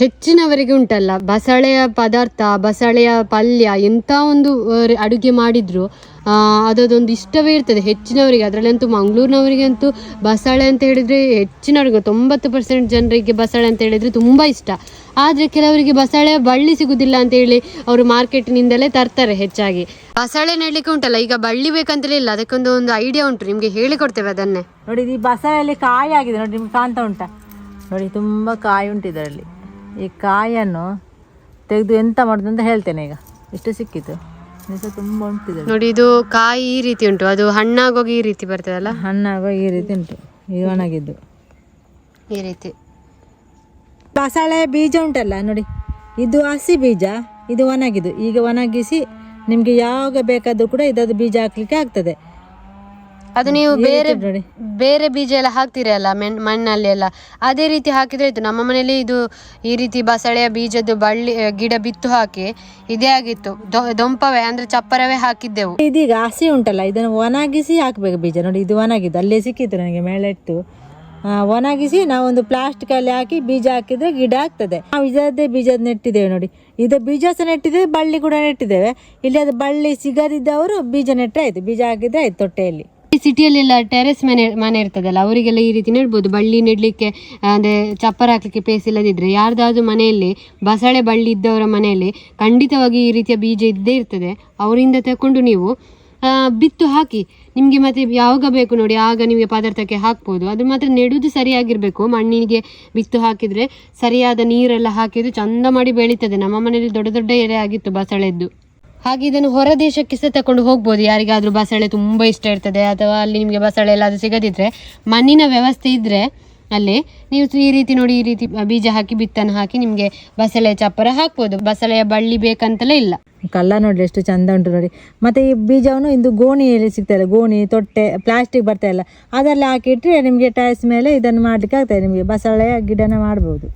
ಹೆಚ್ಚಿನವರಿಗೆ ಉಂಟಲ್ಲ. ಬಸಳೆಯ ಪದಾರ್ಥ, ಬಸಳೆಯ ಪಲ್ಯ ಎಂಥ ಒಂದು ಅಡುಗೆ ಮಾಡಿದ್ರು ಅದೊಂದು ಇಷ್ಟವೇ ಇರ್ತದೆ ಹೆಚ್ಚಿನವರಿಗೆ. ಅದರಲ್ಲಂತೂ ಮಂಗಳೂರಿನವರಿಗಂತೂ ಬಸಳೆ ಅಂತ ಹೇಳಿದರೆ ಹೆಚ್ಚಿನವರಿಗೆ, ತೊಂಬತ್ತು ಪರ್ಸೆಂಟ್ ಜನರಿಗೆ ಬಸಳೆ ಅಂತ ಹೇಳಿದರೆ ತುಂಬ ಇಷ್ಟ. ಆದರೆ ಕೆಲವರಿಗೆ ಬಸಳೆ ಬಳ್ಳಿ ಸಿಗುವುದಿಲ್ಲ ಅಂತ ಹೇಳಿ ಅವರು ಮಾರ್ಕೆಟ್ನಿಂದಲೇ ತರ್ತಾರೆ ಹೆಚ್ಚಾಗಿ. ಬಸಳೆ ನೆಡಲಿಕ್ಕೆ ಉಂಟಲ್ಲ, ಈಗ ಬಳ್ಳಿ ಬೇಕಂತಲೇ ಇಲ್ಲ. ಅದಕ್ಕೊಂದು ಒಂದು ಐಡಿಯಾ ಉಂಟು, ನಿಮಗೆ ಹೇಳಿಕೊಡ್ತೇವೆ ಅದನ್ನೇ. ನೋಡಿ, ಈ ಬಸಳೆಯಲ್ಲಿ ಕಾಯಿ ಆಗಿದೆ. ನೋಡಿ, ನಿಮ್ಗೆ ಕಾಣ್ತಾ ಉಂಟಾ? ನೋಡಿ, ತುಂಬ ಕಾಯಿ ಉಂಟು ಇದರಲ್ಲಿ ಈ ಕಾಯನ್ನು ತೆಗೆದು ಎಂತ ಮಾಡುದು ಅಂತ ಹೇಳ್ತೇನೆ ಈಗ. ಇಷ್ಟು ಸಿಕ್ಕಿತು ಇದು ತುಂಬ ಉಂಟು ನೋಡಿ ಇದು ಕಾಯಿ ಈ ರೀತಿ ಉಂಟು. ಅದು ಹಣ್ಣಾಗೋಗಿ ಈ ರೀತಿ ಬರ್ತದಲ್ಲ? ಹಣ್ಣಾಗೋ ಈ ರೀತಿ ಉಂಟು. ಈ ಒಣಗಿದ್ದು. ಈ ರೀತಿ. ಬಸಳೆ ಬೀಜ ಉಂಟಲ್ಲ ನೋಡಿ. ಇದು ಹಸಿ ಬೀಜ ಇದು ಒಣಗಿದು ಈಗ ಒಣಗಿಸಿ ನಿಮಗೆ ಯಾವಾಗ ಬೇಕಾದರೂ ಕೂಡ ಇದದ್ದು ಬೀಜ ಹಾಕ್ಲಿಕ್ಕೆ ಆಗ್ತದೆ. ಅದು ನೀವು ಬೇರೆ ನೋಡಿ. ಬೇರೆ ಬೀಜ ಎಲ್ಲ ಹಾಕ್ತೀರಲ್ಲ ಮೆಣ್ ಮಣ್ಣಲ್ಲಿ ಎಲ್ಲ. ಅದೇ ರೀತಿ ಹಾಕಿದ್ರೆ ಆಯ್ತು. ನಮ್ಮ ಮನೆಯಲ್ಲಿ ಇದು ಈ ರೀತಿ ಬಸಳೆಯ ಬೀಜದ್ದು ಬಳ್ಳಿ ಗಿಡ ಬಿತ್ತು ಹಾಕಿ ಇದೇ ಆಗಿತ್ತು. ದೊಂಪವೇ ಅಂದ್ರೆ ಚಪ್ಪರವೇ ಹಾಕಿದ್ದೆವು. ಇದೀಗ ಹಸಿ ಉಂಟಲ್ಲ ಇದನ್ನು ಒಣಗಿಸಿ ಹಾಕಬೇಕು ಬೀಜ. ನೋಡಿ ಇದು ಒಣಗಿದ್ದು. ಅಲ್ಲೇ ಸಿಕ್ಕಿತ್ತು ನನಗೆ ಮೇಲೆ ಇತ್ತು ಒಣಗಿಸಿ ನಾವೊಂದು ಪ್ಲಾಸ್ಟಿಕಲ್ಲಿ ಹಾಕಿ ಬೀಜ ಹಾಕಿದ್ರೆ ಗಿಡ ಆಗ್ತದೆ. ನಾವು ಇದರದ್ದೇ ಬೀಜದ ನೆಟ್ಟಿದ್ದೇವೆ ನೋಡಿ. ಇದು ಬೀಜ ಸಹ ನೆಟ್ಟಿದ್ದೇವೆ ಬಳ್ಳಿ ಕೂಡ ನೆಟ್ಟಿದ್ದೇವೆ. ಇಲ್ಲಿ ಅದು ಬಳ್ಳಿ ಸಿಗದಿದ್ದವರು ಬೀಜ ನೆಟ್ಟರೆ ಆಯ್ತು ಬೀಜ ಹಾಕಿದ್ರೆ ಆಯ್ತು ತೊಟ್ಟೆಯಲ್ಲಿ. ಸಿಟಿಯಲ್ಲೆಲ್ಲ ಟೆರೆಸ್ ಮನೆ ಮನೆ ಇರ್ತದಲ್ಲ, ಅವರಿಗೆಲ್ಲ ಈ ರೀತಿ ನೆಡ್ಬೋದು. ಬಳ್ಳಿ ನೆಡಲಿಕ್ಕೆ ಅಂದ್ರೆ ಚಪ್ಪರ ಹಾಕಲಿಕ್ಕೆ ಪ್ಲೇಸ್ ಇಲ್ಲದಿದ್ರೆ ಯಾರ್ದಾದ್ರು ಮನೆಯಲ್ಲಿ, ಬಸಳೆ ಬಳ್ಳಿ ಇದ್ದವರ ಮನೆಯಲ್ಲಿ ಖಂಡಿತವಾಗಿ ಈ ರೀತಿಯ ಬೀಜ ಇದ್ದೇ ಇರ್ತದೆ. ಅವರಿಂದ ತಕೊಂಡು ನೀವು ಬಿತ್ತು ಹಾಕಿ, ನಿಮಗೆ ಮತ್ತೆ ಯಾವಾಗ ಬೇಕು ನೋಡಿ, ಆಗ ನಿಮಗೆ ಪದಾರ್ಥಕ್ಕೆ ಹಾಕ್ಬೋದು. ಅದು ಮಾತ್ರ ನೆಡುವುದು ಸರಿಯಾಗಿರಬೇಕು. ಮಣ್ಣಿಗೆ ಬಿತ್ತು ಹಾಕಿದರೆ ಸರಿಯಾದ ನೀರೆಲ್ಲ ಹಾಕಿದ್ರೆ ಚಂದ ಮಾಡಿ ಬೆಳೀತದೆ. ನಮ್ಮ ಮನೆಯಲ್ಲಿ ದೊಡ್ಡ ದೊಡ್ಡ ಎಲೆ ಆಗಿತ್ತು ಬಸಳೆದ್ದು. ಹಾಗೆ ಇದನ್ನು ಹೊರ ದೇಶಕ್ಕೆ ಸಹ ತಕೊಂಡು ಹೋಗ್ಬೋದು. ಯಾರಿಗಾದರೂ ಬಸಳೆ ತುಂಬ ಇಷ್ಟ ಇರ್ತದೆ, ಅಥವಾ ಅಲ್ಲಿ ನಿಮಗೆ ಬಸಳೆ ಎಲ್ಲಾದರೂ ಸಿಗದಿದ್ರೆ ಮಣ್ಣಿನ ವ್ಯವಸ್ಥೆ ಇದ್ದರೆ ಅಲ್ಲಿ ನೀವು ಈ ರೀತಿ ನೋಡಿ, ಈ ರೀತಿ ಬೀಜ ಹಾಕಿ, ಬಿತ್ತನ ಹಾಕಿ ನಿಮಗೆ ಬಸಳೆ ಚಪ್ಪರ ಹಾಕ್ಬೋದು. ಬಸಳೆಯ ಬಳ್ಳಿ ಬೇಕಂತಲೇ ಇಲ್ಲ. ಕಲ್ಲ ನೋಡಿ ಎಷ್ಟು ಚಂದ ಉಂಟು ನೋಡಿ. ಮತ್ತೆ ಈ ಬೀಜವನ್ನು ಇಂದು ಗೋಣಿಯಲ್ಲಿ ಸಿಗ್ತದೆ ಗೋಣಿ, ತೊಟ್ಟೆ ಪ್ಲಾಸ್ಟಿಕ್ ಬರ್ತಾ ಇಲ್ಲ. ಅದರಲ್ಲಿ ಹಾಕಿಟ್ರೆ ನಿಮಗೆ ಟೈಲ್ಸ್ ಮೇಲೆ ಇದನ್ನು ಮಾಡಲಿಕ್ಕೆ ಆಗ್ತದೆ ನಿಮಗೆ ಬಸಳೆಯ ಗಿಡನ ಮಾಡ್ಬೋದು.